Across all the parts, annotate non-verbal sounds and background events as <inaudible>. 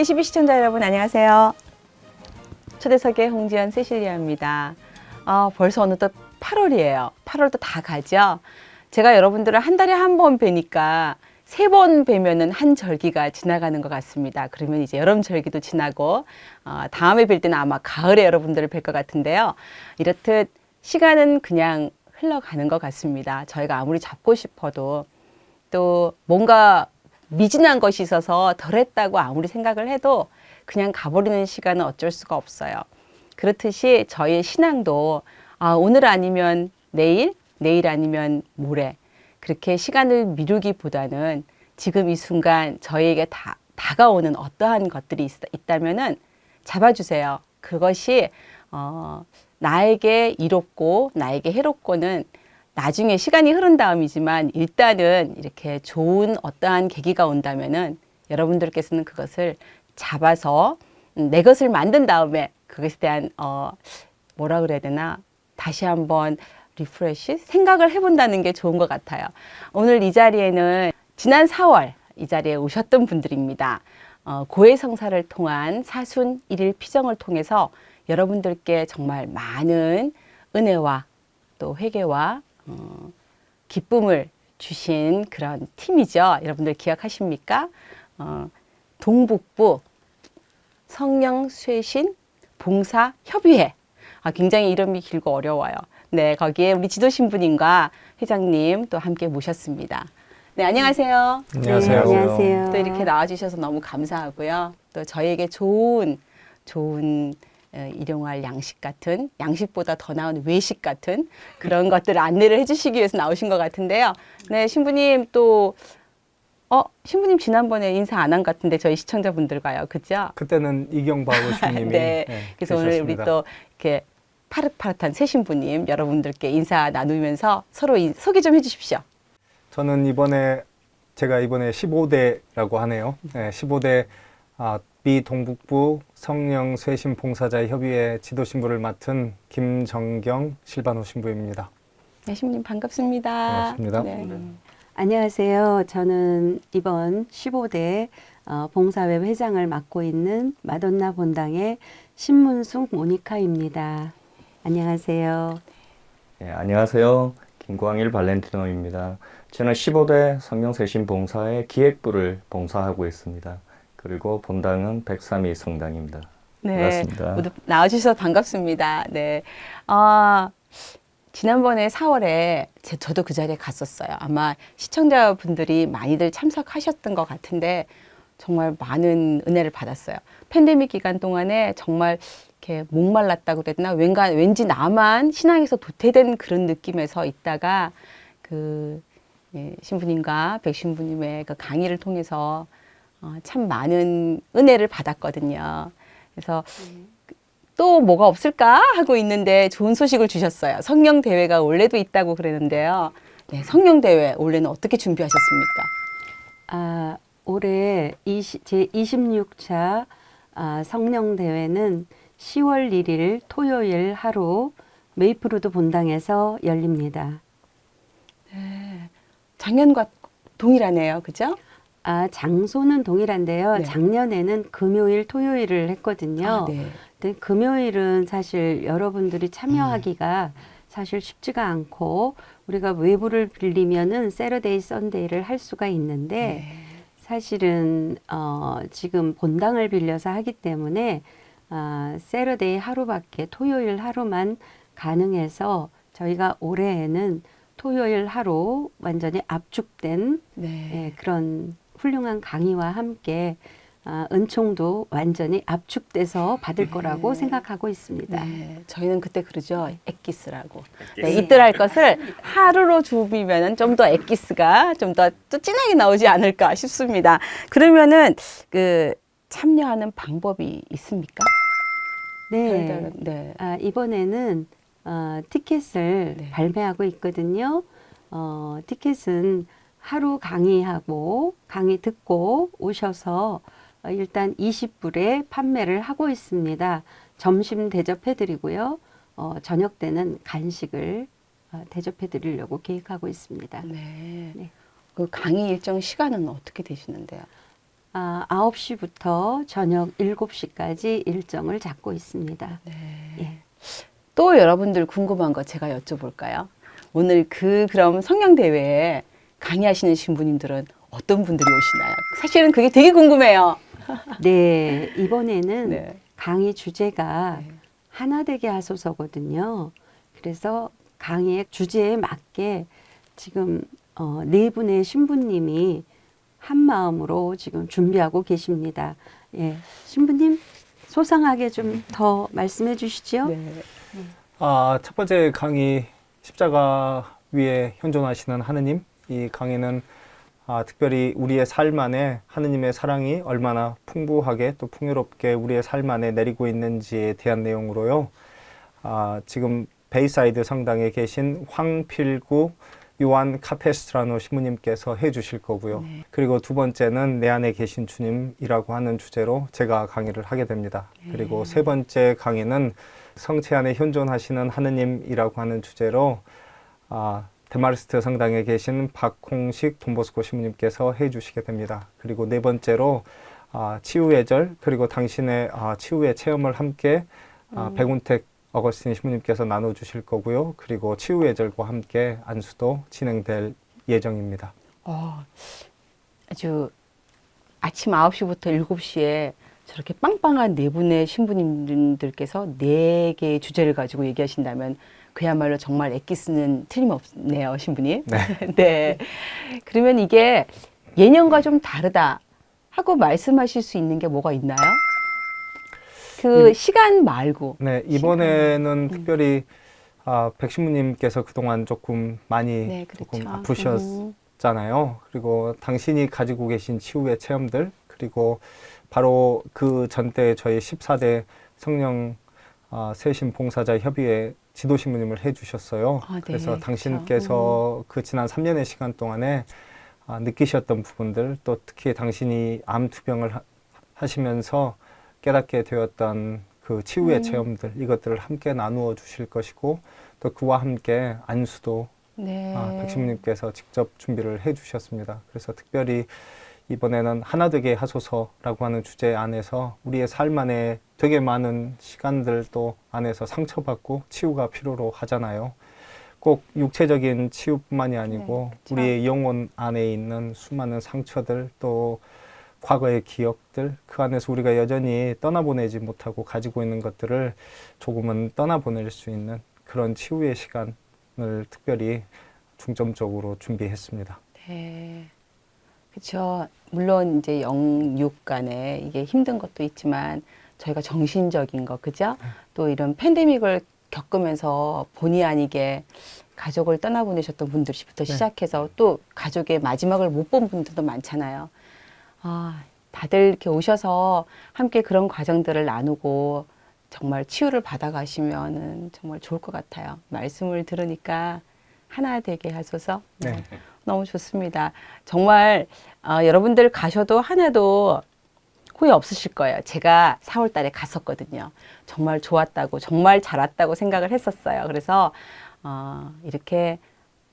K12 시청자 여러분 안녕하세요. 초대석의 홍지연 세실리아입니다. 아, 벌써 어느덧 8월이에요. 8월도 다 가죠. 제가 여러분들을 한 달에 한 번 뵈니까 세 번 뵈면은 한 절기가 지나가는 것 같습니다. 그러면 이제 여름 절기도 지나고 어, 다음에 뵐 때는 아마 가을에 여러분들을 뵐 것 같은데요. 이렇듯 시간은 그냥 흘러가는 것 같습니다. 저희가 아무리 잡고 싶어도 또 뭔가 미진한 것이 있어서 덜했다고 아무리 생각을 해도 그냥 가버리는 시간은 어쩔 수가 없어요. 그렇듯이 저희의 신앙도 아, 오늘 아니면 내일, 내일 아니면 모레 그렇게 시간을 미루기보다는 지금 이 순간 저희에게 다, 다가오는 어떠한 것들이 있, 있다면은 잡아주세요. 그것이 어, 나에게 이롭고 나에게 해롭고는 나중에 시간이 흐른 다음이지만 일단은 이렇게 좋은 어떠한 계기가 온다면은 여러분들께서는 그것을 잡아서 음, 내 것을 만든 다음에 그것에 대한 어 뭐라 그래야 되나 다시 한번 리프레시 생각을 해본다는 게 좋은 것 같아요. 오늘 이 자리에는 지난 4월 이 자리에 오셨던 분들입니다. 어, 고해 성사를 통한 사순 일일 피정을 통해서 여러분들께 정말 많은 은혜와 또 회개와 어, 기쁨을 주신 그런 팀이죠. 여러분들 기억하십니까? 어, 동북부 성령 쇄신 봉사 협의회. 아, 굉장히 이름이 길고 어려워요. 네, 거기에 우리 지도 신부님과 회장님 또 함께 모셨습니다. 네, 안녕하세요. 안녕하세요. 네, 안녕하세요. 또 이렇게 나와주셔서 너무 감사하고요. 또 저희에게 좋은 좋은 어, 일용할 양식 같은 양식보다 더 나은 외식 같은 그런 것들을 안내를 해주시기 위해서 나오신 것 같은데요. 네, 신부님 또 어, 신부님 지난번에 인사 안한것 같은데 저희 시청자분들과요, 그죠? 그때는 이경바오 <laughs> 신님이 네. 네, 그래서 오늘 우리 계셨습니다. 또 이렇게 파릇파릇한 새 신부님 여러분들께 인사 나누면서 서로 이- 소개 좀 해주십시오. 저는 이번에 제가 이번에 15대라고 하네요. 네, 15대 아, 비동북부 성령 쇄신 봉사자 협의회 지도 신부를 맡은 김정경 실반호 신부입니다. 네, 신부님 반갑습니다. 반갑습니다. 네. 안녕하세요. 저는 이번 15대 어, 봉사회 회장을 맡고 있는 마돈나 본당의 신문숙 모니카입니다. 안녕하세요. 네, 안녕하세요. 김광일 발렌티노입니다. 저는 15대 성령세신 봉사의 기획부를 봉사하고 있습니다. 그리고 본당은 103위 성당입니다. 네. 모두 나와주셔서 반갑습니다. 네, 아 지난번에 4월에 제, 저도 그 자리에 갔었어요. 아마 시청자분들이 많이들 참석하셨던 것 같은데 정말 많은 은혜를 받았어요. 팬데믹 기간 동안에 정말 이렇게 목말랐다고 그랬나? 왠가 왠지 나만 신앙에서 도태된 그런 느낌에서 있다가 그 예, 신부님과 백신부님의 그 강의를 통해서 어, 참 많은 은혜를 받았거든요. 그래서 또 뭐가 없을까 하고 있는데 좋은 소식을 주셨어요. 성령 대회가 원래도 있다고 그러는데요. 네, 성령 대회 원래는 어떻게 준비하셨습니까? 아, 올해 20, 제 26차 아, 성령 대회는 10월 1일 토요일 하루 메이플우드 본당에서 열립니다. 작년과 동일하네요, 그죠? 아, 장소는 동일한데요. 네. 작년에는 금요일, 토요일을 했거든요. 아, 네. 근데 금요일은 사실 여러분들이 참여하기가 사실 쉽지가 않고 우리가 외부를 빌리면은 세러데이 썬데이를 할 수가 있는데 네. 사실은 어 지금 본당을 빌려서 하기 때문에 아 세러데이 하루밖에 토요일 하루만 가능해서 저희가 올해에는 토요일 하루 완전히 압축된 네. 예, 그런 훌륭한 강의와 함께 아, 은총도 완전히 압축돼서 받을 거라고 생각하고 있습니다. 네, 저희는 그때 그러죠. 엑기스라고. 네, 이뜰 할 것을 하루로 주비면은 좀더 엑기스가 좀 더 또 진하게 나오지 않을까 싶습니다. 그러면은 그 참여하는 방법이 있습니까? 네. 별다른- 네. 아, 이번에는 어, 티켓을 네. 발매하고 있거든요. 어, 티켓은 하루 강의하고 강의 듣고 오셔서 어, 일단 20불에 판매를 하고 있습니다. 점심 대접해 드리고요. 어, 저녁 때는 간식을 어, 대접해 드리려고 계획하고 있습니다. 네. 네. 그 강의 일정 시간은 어떻게 되시는데요? 아, 9시부터 저녁 7시까지 일정을 잡고 있습니다. 예. 또 여러분들 궁금한 거 제가 여쭤볼까요? 오늘 그 그럼 성령 대회에 강의하시는 신부님들은 어떤 분들이 오시나요? 사실은 그게 되게 궁금해요. <laughs> 네, 이번에는 네. 강의 주제가 네. 하나 되게 하소서거든요. 그래서 강의의 주제에 맞게 지금 어, 네 분의 신부님이 한 마음으로 지금 준비하고 계십니다. 예, 신부님 소상하게 좀 더 말씀해 주시죠. 네. 아, 첫 번째 강의 십자가 위에 현존하시는 하느님. 이 강의는 아, 특별히 우리의 삶 안에 하느님의 사랑이 얼마나 풍부하게 또 풍요롭게 우리의 삶 안에 내리고 있는지에 대한 내용으로요. 아, 지금 베이사이드 성당에 계신 황필구 요한 카페스트라노 신부님께서 해주실 거고요. 네. 그리고 두 번째는 내 안에 계신 주님이라고 하는 주제로 제가 강의를 하게 됩니다. 그리고 세 번째 강의는 성체 안에 현존하시는 하느님이라고 하는 주제로 아, 데마르스트 성당에 계신 박홍식 돈보스코 신부님께서 해주시게 됩니다. 그리고 네 번째로 아, 치유의 절 그리고 당신의 아, 치유의 체험을 함께 아, 백운택 어거스틴 신부님께서 나눠주실 거고요. 그리고 치유의 절과 함께 안수도 진행될 예정입니다. 어, 아주 아침 9시부터 7시에 저렇게 빵빵한 네 분의 신부님들께서 네 개의 주제를 가지고 얘기하신다면 그야말로 정말 엑기스는 틀림없네요, 신부님. 네. <laughs> 네. 그러면 이게 예년과 좀 다르다 하고 말씀하실 수 있는 게 뭐가 있나요? 그 음. 시간 말고. 네, 이번에는 음. 특별히 아, 백신부님께서 그동안 조금 많이 네, 그렇죠. 조금 아프셨잖아요. 그리고 당신이 가지고 계신 치유의 체험들 그리고 바로 그 전때 저희 14대 성령 아, 세신 봉사자 협의회 지도신부님을 해주셨어요. 아, 네, 그래서 그렇죠. 당신께서 그 지난 3년의 시간 동안에 아, 느끼셨던 부분들 또 특히 당신이 암 투병을 하, 하시면서 깨닫게 되었던 그 치유의 음. 체험들 이것들을 함께 나누어 주실 것이고 또 그와 함께 안수도 네. 아, 백신부님께서 직접 준비를 해주셨습니다. 그래서 특별히 이번에는 하나 되게 하소서라고 하는 주제 안에서 우리의 삶 안에 되게 많은 시간들 또 안에서 상처받고 치유가 필요로 하잖아요. 꼭 육체적인 치유뿐만이 아니고 네. 우리의 영혼 안에 있는 수많은 상처들 또 과거의 기억들 그 안에서 우리가 여전히 떠나보내지 못하고 가지고 있는 것들을 조금은 떠나보낼 수 있는 그런 치유의 시간을 특별히 중점적으로 준비했습니다. 네. 그렇죠. 물론 이제 영육 간에 이게 힘든 것도 있지만 저희가 정신적인 거, 그죠? 또 이런 팬데믹을 겪으면서 본의 아니게 가족을 떠나보내셨던 분들부터 네. 시작해서 또 가족의 마지막을 못 본 분들도 많잖아요. 아, 다들 이렇게 오셔서 함께 그런 과정들을 나누고 정말 치유를 받아가시면은 정말 좋을 것 같아요. 말씀을 들으니까 하나 되게 하소서. 네. 너무 좋습니다. 정말 어, 여러분들 가셔도 하나도 후회 없으실 거예요. 제가 4월 달에 갔었거든요. 정말 좋았다고, 정말 잘 왔다고 생각을 했었어요. 그래서 어, 이렇게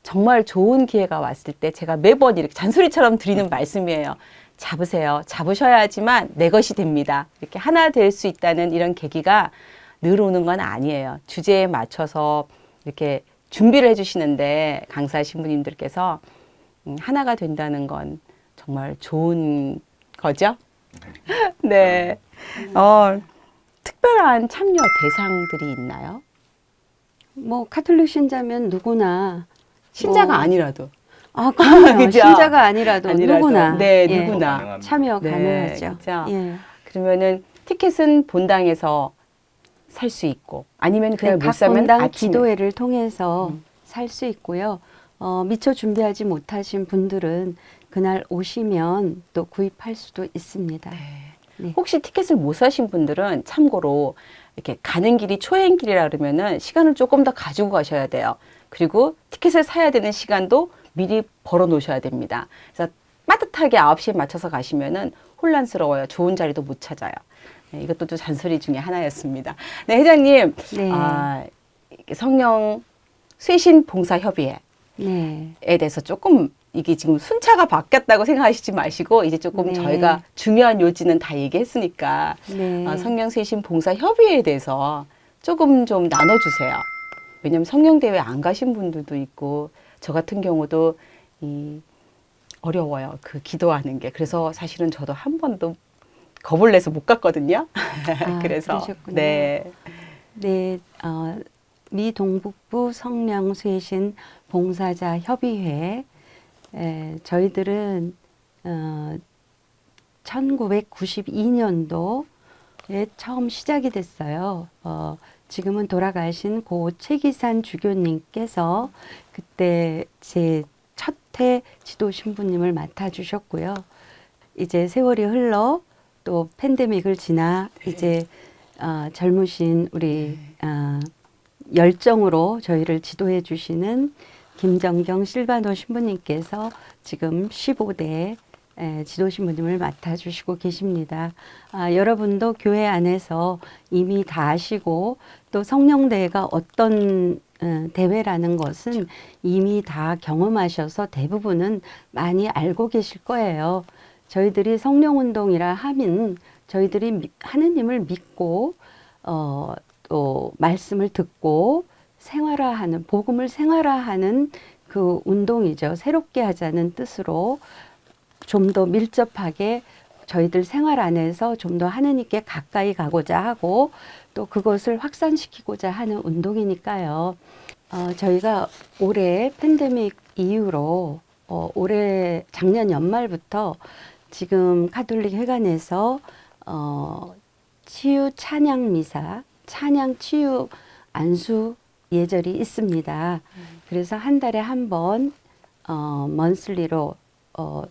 정말 좋은 기회가 왔을 때 제가 매번 이렇게 잔소리처럼 드리는 말씀이에요. 잡으세요. 잡으셔야지만 내 것이 됩니다. 이렇게 하나 될 수 있다는 이런 계기가 늘 오는 건 아니에요. 주제에 맞춰서 이렇게 준비를 해주시는데 강사 신부님들께서 음, 하나가 된다는 건 정말 좋은 거죠. <laughs> 네. 어, 특별한 참여 대상들이 있나요? 뭐 카톨릭 신자면 누구나 신자가 뭐, 아니라도. 아, 그럼요. <laughs> 그죠? 신자가 아니라도, 아니라도. 누구나 네, 예, 누구나. 참여 네, 가능하죠. 그죠? 예. 그러면은 티켓은 본당에서 살 수 있고 아니면 그날 네, 못각 사면 본당 아침에. 기도회를 통해서 음. 살수 있고요. 어, 미처 준비하지 못하신 분들은 그날 오시면 또 구입할 수도 있습니다. 네. 혹시 티켓을 못 사신 분들은 참고로 이렇게 가는 길이 초행길이라 그러면은 시간을 조금 더 가지고 가셔야 돼요. 그리고 티켓을 사야 되는 시간도 미리 벌어 놓으셔야 됩니다. 그래서 빠듯하게 9시에 맞춰서 가시면은 혼란스러워요. 좋은 자리도 못 찾아요. 네, 이것도 또 잔소리 중에 하나였습니다. 네, 회장님. 네. 아, 성령 쇄신 봉사 협의회에 네. 대해서 조금 이게 지금 순차가 바뀌었다고 생각하시지 마시고 이제 조금 네. 저희가 중요한 요지는 다 얘기했으니까 네. 아, 성령세신 봉사 협의회에 대해서 조금 좀 나눠주세요. 왜냐면 성령대회 안 가신 분들도 있고 저 같은 경우도 이 어려워요. 그 기도하는 게. 그래서 사실은 저도 한 번도 겁을 내서 못 갔거든요. 아, <laughs> 그래서 그러셨군요. 네. 네, 어, 미 동북부 성령쇄신 봉사자 협의회 에, 저희들은 어, 1992년도에 처음 시작이 됐어요. 어, 지금은 돌아가신 고 최기산 주교님께서 그때 제 첫해 지도 신부님을 맡아주셨고요. 이제 세월이 흘러 또 팬데믹을 지나 이제 어, 젊으신 우리 어, 열정으로 저희를 지도해 주시는 김정경 실바노 신부님께서 지금 15대 에, 지도 신부님을 맡아주시고 계십니다. 아, 여러분도 교회 안에서 이미 다 아시고 또 성령대회가 어떤 어, 대회라는 것은 이미 다 경험하셔서 대부분은 많이 알고 계실 거예요. 저희들이 성령운동이라 하면 저희들이 미- 하느님을 믿고 어, 또 말씀을 듣고 생활화하는 복음을 생활화하는 그 운동이죠. 새롭게 하자는 뜻으로 좀 더 밀접하게 저희들 생활 안에서 좀 더 하느님께 가까이 가고자 하고 또 그것을 확산시키고자 하는 운동이니까요. 어, 저희가 올해 팬데믹 이후로 어, 올해 작년 연말부터 지금 카톨릭 회관에서 어, 치유 찬양 미사, 찬양 치유 안수 예절이 있습니다. 그래서 한 달에 한 번 어, 먼슬리로 어,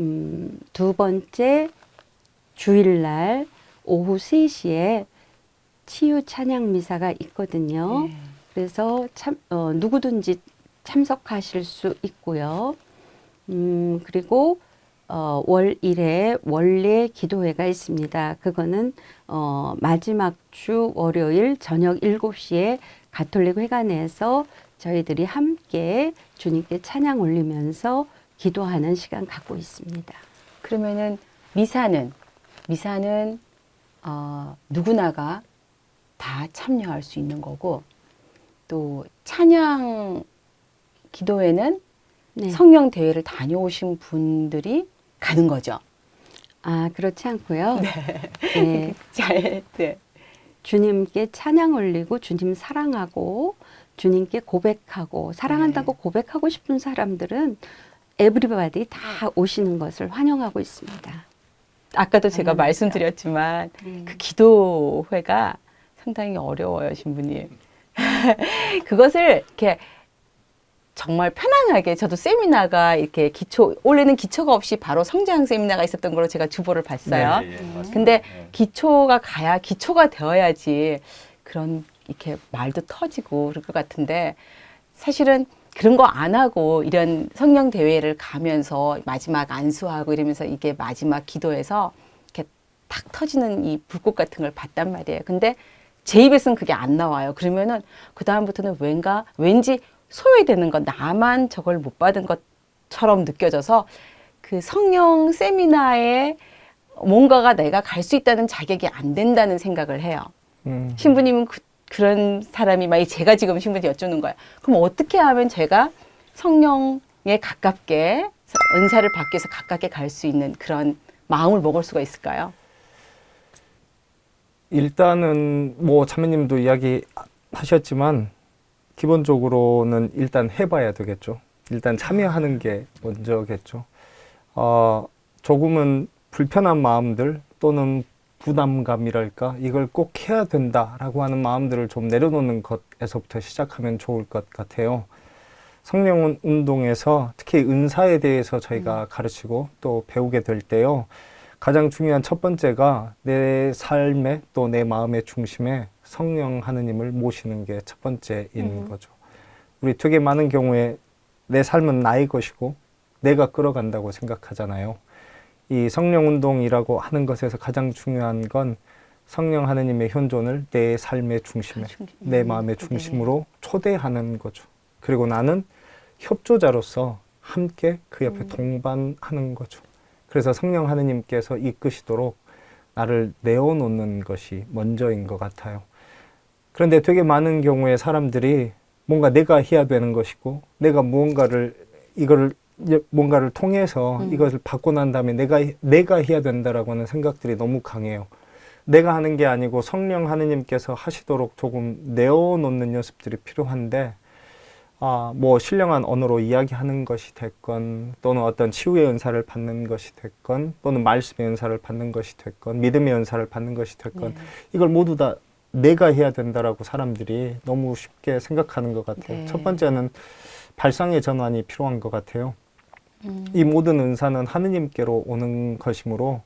음, 두 번째 주일날 오후 3시에 치유 찬양 미사가 있거든요. 네. 그래서 참, 어, 누구든지 참석하실 수 있고요. 음, 그리고 어, 월 1회 원래 기도회가 있습니다. 그거는 어, 마지막 주 월요일 저녁 7시에 가톨릭 회관에서 저희들이 함께 주님께 찬양 올리면서 기도하는 시간 갖고 있습니다. 그러면은 미사는 미사는 어, 누구나가 다 참여할 수 있는 거고 또 찬양 기도회는 네. 성령 대회를 다녀오신 분들이 가는 거죠. 아, 그렇지 않고요. <laughs> 네. <laughs> 잘, 네. 주님께 찬양 올리고 주님 사랑하고 주님께 고백하고 사랑한다고 네. 고백하고 싶은 사람들은 에브리바디 다 오시는 것을 환영하고 있습니다. 아까도 제가 당연하죠. 말씀드렸지만 네. 그 기도회가 상당히 어려워요, 신부님. <laughs> 그것을 이렇게 정말 편안하게 저도 세미나가 이렇게 기초 원래는 기초가 없이 바로 성장 세미나가 있었던 걸로 제가 주보를 봤어요. 네, 예, 맞습니다. 근데 네. 기초가 가야 기초가 되어야지 그런 이렇게 말도 터지고 그럴 것 같은데 사실은 그런 거 안 하고 이런 성령 대회를 가면서 마지막 안수하고 이러면서 이게 마지막 기도에서 이렇게 탁 터지는 이 불꽃 같은 걸 봤단 말이에요. 근데 제 입에서는 그게 안 나와요. 그러면은 그 다음부터는 왠가 왠지 소외되는 것 나만 저걸 못 받은 것처럼 느껴져서 그 성령 세미나에 뭔가가 내가 갈 수 있다는 자격이 안 된다는 생각을 해요. 음. 신부님은 그, 그런 사람이 만약 제가 지금 신부님 여쭈는 거예요. 그럼 어떻게 하면 제가 성령에 가깝게 은사를 받기 위해서 가깝게 갈 수 있는 그런 마음을 먹을 수가 있을까요? 일단은 뭐 자매님도 이야기 하셨지만 기본적으로는 일단 해봐야 되겠죠. 일단 참여하는 게 먼저겠죠. 어, 조금은 불편한 마음들 또는 부담감이랄까 이걸 꼭 해야 된다라고 하는 마음들을 좀 내려놓는 것에서부터 시작하면 좋을 것 같아요. 성령 운동에서 특히 은사에 대해서 저희가 가르치고 또 배우게 될 때요. 가장 중요한 첫 번째가 내 삶의 또 내 마음의 중심에 성령 하느님을 모시는 게 첫 번째인 음. 거죠. 우리 되게 많은 경우에 내 삶은 나의 것이고 내가 끌어간다고 생각하잖아요. 이 성령 운동이라고 하는 것에서 가장 중요한 건 성령 하느님의 현존을 내 삶의 중심에 중심. 내 마음의 네. 중심으로 초대하는 거죠. 그리고 나는 협조자로서 함께 그 옆에 동반하는 거죠. 그래서 성령 하느님께서 이끄시도록 나를 내어놓는 것이 먼저인 것 같아요. 그런데 되게 많은 경우에 사람들이 뭔가 내가 해야 되는 것이고 내가 무언가를 이거를 예, 뭔가를 통해서 음. 이것을 받고 난 다음에 내가 내가 해야 된다라고 하는 생각들이 너무 강해요. 내가 하는 게 아니고 성령 하느님께서 하시도록 조금 내어놓는 연습들이 필요한데 아, 뭐 신령한 언어로 이야기하는 것이 됐건 또는 어떤 치유의 은사를 받는 것이 됐건 또는 말씀의 은사를 받는 것이 됐건 믿음의 은사를 받는 것이 됐건 네. 이걸 모두 다 내가 해야 된다라고 사람들이 너무 쉽게 생각하는 것 같아요. 네. 첫 번째는 발상의 전환이 필요한 것 같아요. 음. 이 모든 은사는 하느님께로 오는 것이므로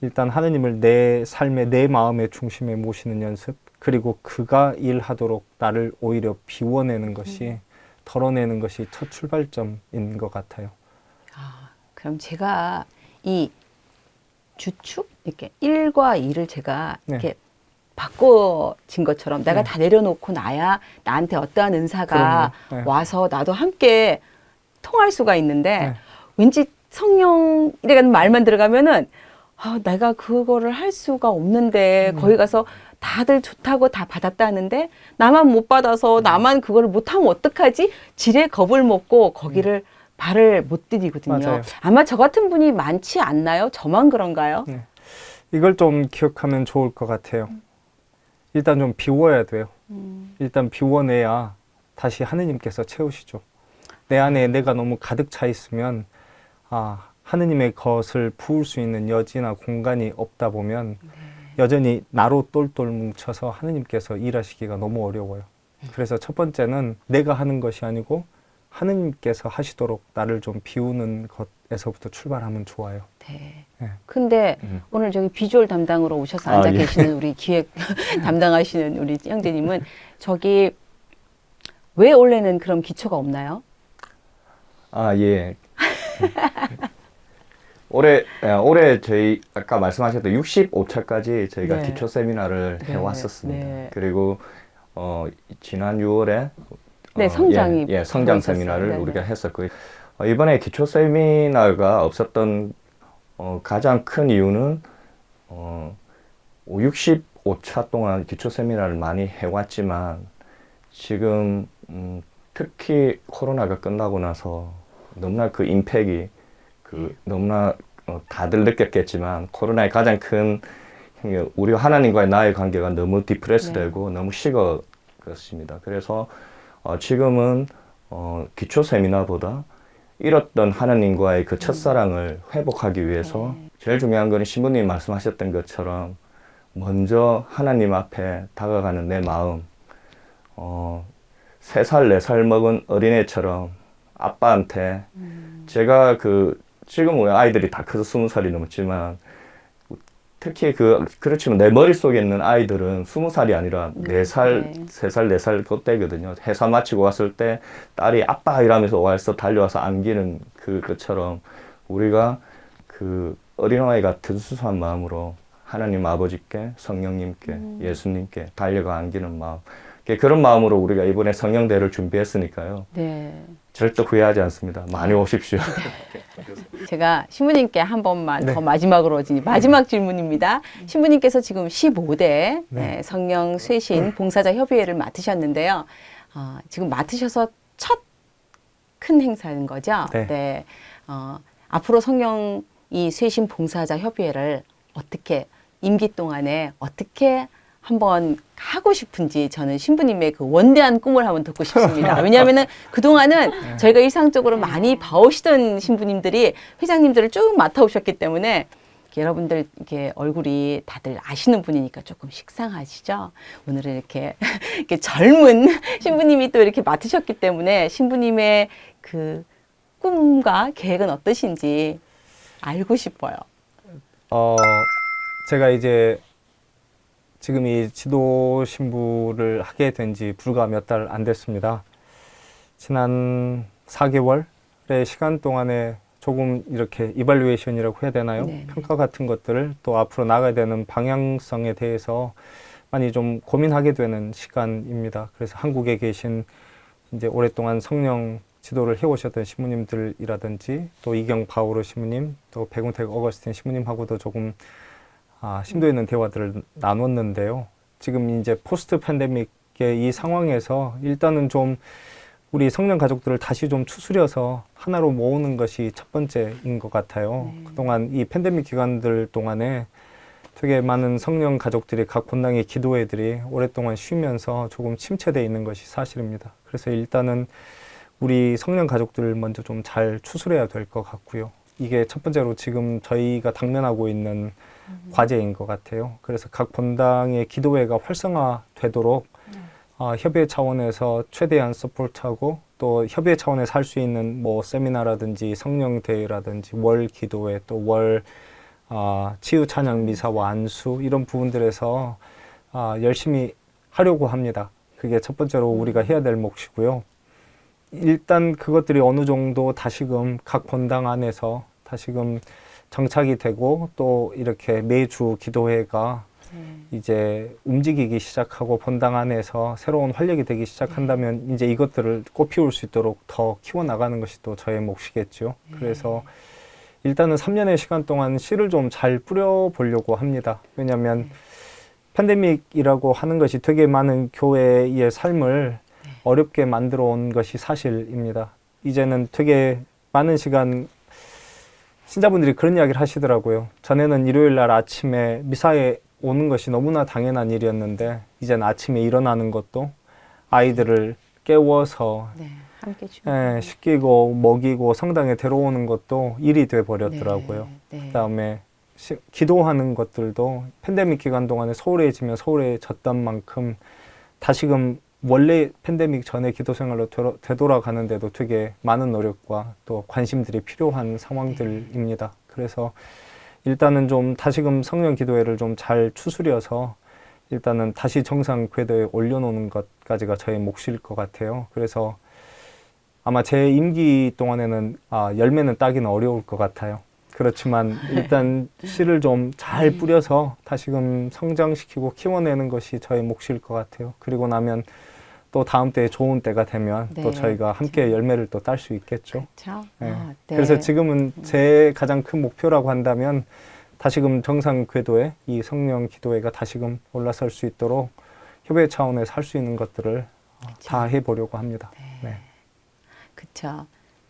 일단 하느님을 내 삶의 내 마음의 중심에 모시는 연습 그리고 그가 일하도록 나를 오히려 비워내는 것이 덜어내는 것이 첫 출발점인 것 같아요. 아, 그럼 제가 이 주축 이렇게 일과 이를 제가 네. 이렇게 바꿔진 것처럼 내가 네. 다 내려놓고 나야 나한테 어떠한 은사가. 네. 와서 나도 함께 통할 수가 있는데 네. 왠지 성령이라는 말만 들어가면은 아, 내가 그거를 할 수가 없는데 음. 거기 가서 다들 좋다고 다 받았다는데 나만 못 받아서 나만 그거를 못하면 어떡하지? 지레 겁을 먹고 거기를 발을 못 디디거든요. 음. 맞아요. 아마 저 같은 분이 많지 않나요? 저만 그런가요? 네. 이걸 좀 기억하면 좋을 것 같아요. 일단 좀 비워야 돼요. 음, 일단 비워내야 다시 하느님께서 채우시죠. 내 안에 내가 너무 가득 차 있으면 아 하느님의 것을 부을 수 있는 여지나 공간이 없다 보면 여전히 나로 똘똘 뭉쳐서 하느님께서 일하시기가 너무 어려워요. 그래서 첫 번째는 내가 하는 것이 아니고 하느님께서 하시도록 나를 좀 비우는 것에서부터 출발하면 좋아요. 네. 네. 근데 음. 오늘 저기 비주얼 담당으로 오셔서 아, 앉아 예. 계시는 우리 기획 <laughs> 담당하시는 우리 형제님은 저기 왜 원래는 그런 기초가 없나요? 아, 예. 올해, 예, 올해 저희 아까 말씀하셨던 65차까지 저희가 네. 기초 세미나를 네, 해왔었습니다. 네. 그리고 어, 지난 6월에 네, 성장이 예, 예, 성장. 세미나를 네, 네. 우리가 했었고요. 어, 이번에 기초 세미나가 없었던 어, 가장 큰 이유는 어, 65차 동안 기초 세미나를 많이 해왔지만 지금 음, 특히 코로나가 끝나고 나서 너무나 그 임팩이 그 너무나 어, 다들 느꼈겠지만 코로나의 가장 큰그 우리 하나님과의 나의 관계가 너무 디프레스되고 너무 식었습니다. 그래서 어, 지금은 어, 기초 세미나보다 잃었던 하나님과의 그 첫사랑을 회복하기 위해서 네. 제일 중요한 거는 신부님이 말씀하셨던 것처럼 먼저 하나님 앞에 다가가는 내 마음, 어, 세 살, 네살 먹은 어린애처럼 아빠한테 제가 그, 지금 은 아이들이 다 커서 스무 살이 넘었지만 특히 그, 그렇지만 내 머릿속에 있는 아이들은 스무 살이 아니라 네 살, 네. 세 살, 네 살 그때거든요. 회사 마치고 왔을 때 딸이 아빠 이러면서 와서 달려와서 안기는 그, 것처럼 우리가 그 어린아이 같은 수수한 마음으로 하나님 아버지께 성령님께 예수님께 달려가 안기는 마음 그런 마음으로 우리가 이번에 성령대를 준비했으니까요 네. 절대 후회하지 않습니다 많이 오십시오 제가 신부님께 한 번만 네. 더 마지막으로 지- 마지막 질문입니다. 신부님께서 지금 15대 네. 성령 쇄신 봉사자 협의회를 맡으셨는데요. 어, 지금 맡으셔서 첫 큰 행사인 거죠. 네. 어, 앞으로 성령 이 쇄신 봉사자 협의회를 어떻게 임기 동안에 어떻게 한번 하고 싶은지 저는 신부님의 그 원대한 꿈을 한번 듣고 싶습니다. 왜냐하면은 그동안은 <laughs> 저희가 일상적으로 많이 봐오시던 신부님들이 회장님들을 쭉 맡아오셨기 때문에 여러분들 이렇게 얼굴이 다들 아시는 분이니까 조금 식상하시죠? 오늘은 이렇게, <laughs> 이렇게 젊은 <laughs> 신부님이 또 이렇게 맡으셨기 때문에 신부님의 그 꿈과 계획은 어떠신지 알고 싶어요. 어, 제가 이제 지금 이 지도 신부를 하게 된 지 불과 몇 달 안 됐습니다. 지난 4개월의 시간 동안에 조금 이렇게 이발루에이션이라고 해야 되나요? 네. 평가 같은 것들을 또 앞으로 나가야 되는 방향성에 대해서 많이 좀 고민하게 되는 시간입니다. 그래서 한국에 계신 이제 오랫동안 성령 지도를 해오셨던 신부님들이라든지 또 이경 바오로 신부님 또 백운택 어거스틴 신부님하고도 조금 아, 심도 있는 대화들을 나눴는데요. 지금 이제 포스트 팬데믹의 이 상황에서 일단은 좀 우리 성령 가족들을 다시 좀 추스려서 하나로 모으는 것이 첫 번째인 것 같아요. 그동안 이 팬데믹 기간들 동안에 되게 많은 성령 가족들이 각 본당의 기도회들이 오랫동안 쉬면서 조금 침체되어 있는 것이 사실입니다. 그래서 일단은 우리 성령 가족들을 먼저 좀 잘 추스려야 될 것 같고요. 이게 첫 번째로 지금 저희가 당면하고 있는 과제인 것 같아요. 그래서 각 본당의 기도회가 활성화되도록 어, 협의회 차원에서 최대한 서포트하고 또 협의회 차원에서 할 수 있는 뭐 세미나라든지 성령 대회라든지 월 기도회 또월 어, 치유 찬양 미사와 안수 이런 부분들에서 아, 열심히 하려고 합니다. 그게 첫 번째로 우리가 해야 될 몫이고요. 일단 그것들이 어느 정도 다시금 각 본당 안에서 다시금 정착이 되고 또 이렇게 매주 기도회가 이제 움직이기 시작하고 본당 안에서 새로운 활력이 되기 시작한다면 이제 이것들을 꽃피울 수 있도록 더 키워나가는 것이 또 저의 몫이겠죠. 그래서 일단은 3년의 시간 동안 씨를 좀 잘 뿌려보려고 합니다. 왜냐하면 팬데믹이라고 하는 것이 되게 많은 교회의 삶을 어렵게 만들어 온 것이 사실입니다. 이제는 되게 많은 시간 신자분들이 그런 이야기를 하시더라고요. 전에는 일요일 날 아침에 미사에 오는 것이 너무나 당연한 일이었는데 이제는 아침에 일어나는 것도 아이들을 깨워서 네, 함께 주. 예, 씻기고 먹이고 성당에 데려오는 것도 일이 돼 버렸더라고요. 네, 네. 그다음에 시- 기도하는 것들도 팬데믹 기간 동안에 소홀해지면 소홀해졌던 만큼 다시금 원래 팬데믹 전에 기도 생활로 되돌아가는데도 되게 많은 노력과 또 관심들이 필요한 상황들입니다. 그래서 일단은 좀 다시금 성령 기도회를 좀 잘 추스려서 일단은 다시 정상 궤도에 올려놓는 것까지가 저의 몫일 것 같아요. 그래서 아마 제 임기 동안에는 아, 열매는 따기는 어려울 것 같아요. 그렇지만 일단 <laughs> 씨를 좀 잘 뿌려서 다시금 성장시키고 키워내는 것이 저의 몫일 것 같아요. 그리고 나면 또 다음 때에 좋은 때가 되면 또 네, 저희가 함께 열매를 또 딸 수 있겠죠. 그렇죠. 네. 아, 네. 그래서 지금은 제 가장 큰 목표라고 한다면 다시금 정상 궤도에 이 성령 기도회가 다시금 올라설 수 있도록 협회 차원에서 할 수 있는 것들을 어, 다 해보려고 합니다. 네. 그쵸.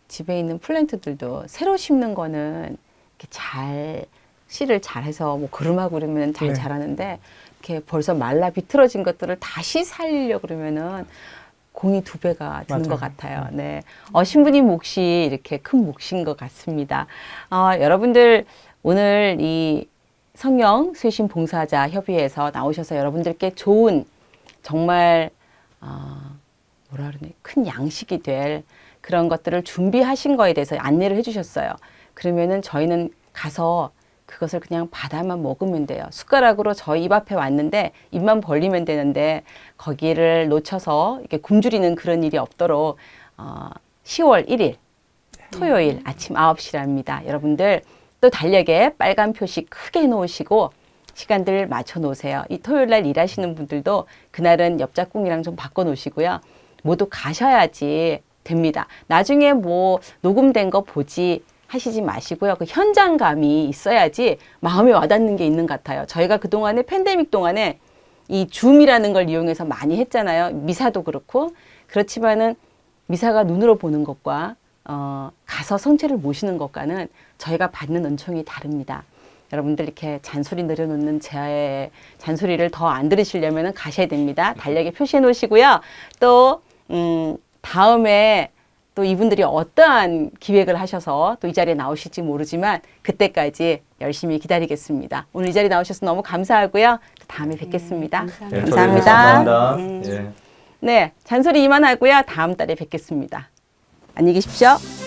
집에 있는 플랜트들도 새로 심는 거는 이렇게 잘 씨를 잘해서 뭐 거름하고 그러면 잘 네. 자라는데 이렇게 벌써 말라 비틀어진 것들을 다시 살리려 그러면은 공이 두 배가 드는 맞아요. 것 같아요. 네. 어, 신부님 몫이 이렇게 큰 몫인 것 같습니다. 어, 여러분들 오늘 이 성령 쇄신 봉사자 협의회에서 나오셔서 여러분들께 좋은 정말 아, 뭐라 그러네 큰 양식이 될 그런 것들을 준비하신 거에 대해서 안내를 해주셨어요. 그러면은 저희는 가서 그것을 그냥 받아만 먹으면 돼요. 숟가락으로 저희 입 앞에 왔는데 입만 벌리면 되는데 거기를 놓쳐서 이렇게 굶주리는 그런 일이 없도록 어, 10월 1일 토요일 아침 9시랍니다. 여러분들 또 달력에 빨간 표시 크게 놓으시고 시간들 맞춰 놓으세요. 이 토요일 날 일하시는 분들도 그날은 옆짝꿍이랑 좀 바꿔 놓으시고요. 모두 가셔야지 됩니다. 나중에 뭐 녹음된 거 보지 하시지 마시고요. 그 현장감이 있어야지 마음에 와닿는 게 있는 것 같아요. 저희가 그동안에 팬데믹 동안에 이 줌이라는 걸 이용해서 많이 했잖아요. 미사도 그렇고. 그렇지만은 미사가 눈으로 보는 것과 어, 가서 성체를 모시는 것과는 저희가 받는 은총이 다릅니다. 여러분들 이렇게 잔소리 내려놓는 제 잔소리를 더 안 들으시려면 가셔야 됩니다. 달력에 표시해 놓으시고요. 또, 음, 다음에 또 이분들이 어떠한 기획을 하셔서 또 이 자리에 나오실지 모르지만 그때까지 열심히 기다리겠습니다. 오늘 이 자리에 나오셔서 너무 감사하고요. 또 다음에 뵙겠습니다. 감사합니다. 예, 감사합니다. 감사합니다. 네. 예. 네, 잔소리 이만하고요. 다음 달에 뵙겠습니다. 안녕히 계십시오.